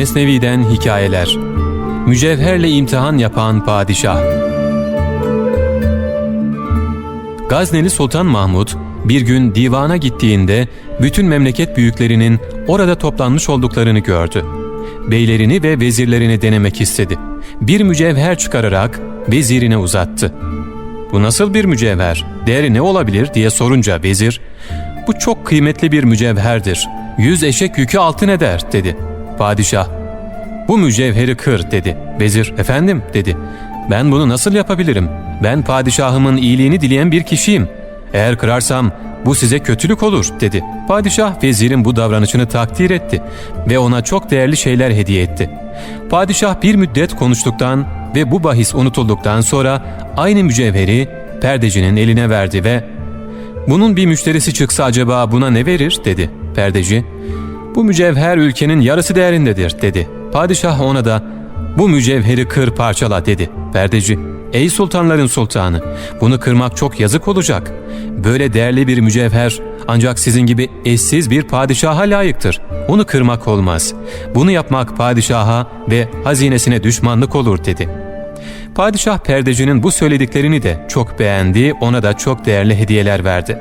Mesnevi'den hikayeler. Mücevherle imtihan yapan padişah. Gazneli Sultan Mahmud bir gün divana gittiğinde bütün memleket büyüklerinin orada toplanmış olduklarını gördü. Beylerini ve vezirlerini denemek istedi. Bir mücevher çıkararak vezirine uzattı. Bu nasıl bir mücevher? Değeri ne olabilir diye sorunca vezir, bu çok kıymetli bir mücevherdir. Yüz eşek yükü altın eder dedi. Padişah, bu mücevheri kır dedi. Vezir, efendim dedi. Ben bunu nasıl yapabilirim? Ben padişahımın iyiliğini dileyen bir kişiyim. Eğer kırarsam bu size kötülük olur dedi. Padişah vezirin bu davranışını takdir etti ve ona çok değerli şeyler hediye etti. Padişah bir müddet konuştuktan ve bu bahis unutulduktan sonra aynı mücevheri perdecinin eline verdi ve ''Bunun bir müşterisi çıksa acaba buna ne verir?'' dedi. Perdeci ''Bu mücevher ülkenin yarısı değerindedir.'' dedi. Padişah ona da ''Bu mücevheri kır parçala.'' dedi. Perdeci ''Ey sultanların sultanı bunu kırmak çok yazık olacak. Böyle değerli bir mücevher ancak sizin gibi eşsiz bir padişaha layıktır. Onu kırmak olmaz. Bunu yapmak padişaha ve hazinesine düşmanlık olur.'' dedi. Padişah perdecinin bu söylediklerini de çok beğendi, ona da çok değerli hediyeler verdi.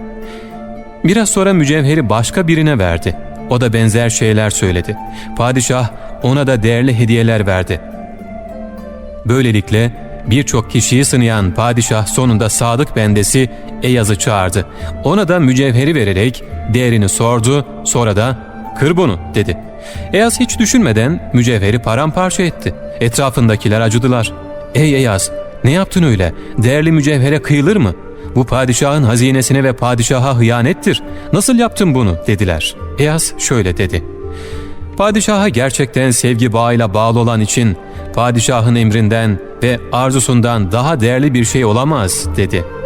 Biraz sonra mücevheri başka birine verdi. O da benzer şeyler söyledi. Padişah ona da değerli hediyeler verdi. Böylelikle birçok kişiyi sınayan padişah sonunda sadık bendesi Eyaz'ı çağırdı. Ona da mücevheri vererek değerini sordu, sonra da kır bunu dedi. Eyaz hiç düşünmeden mücevheri paramparça etti. Etrafındakiler acıdılar. Ey Eyaz ne yaptın öyle? Değerli mücevhere kıyılır mı? Bu padişahın hazinesine ve padişaha hıyanettir. Nasıl yaptın bunu dediler. Eyaz şöyle dedi. Padişaha gerçekten sevgi bağıyla bağlı olan için padişahın emrinden ve arzusundan daha değerli bir şey olamaz dedi.''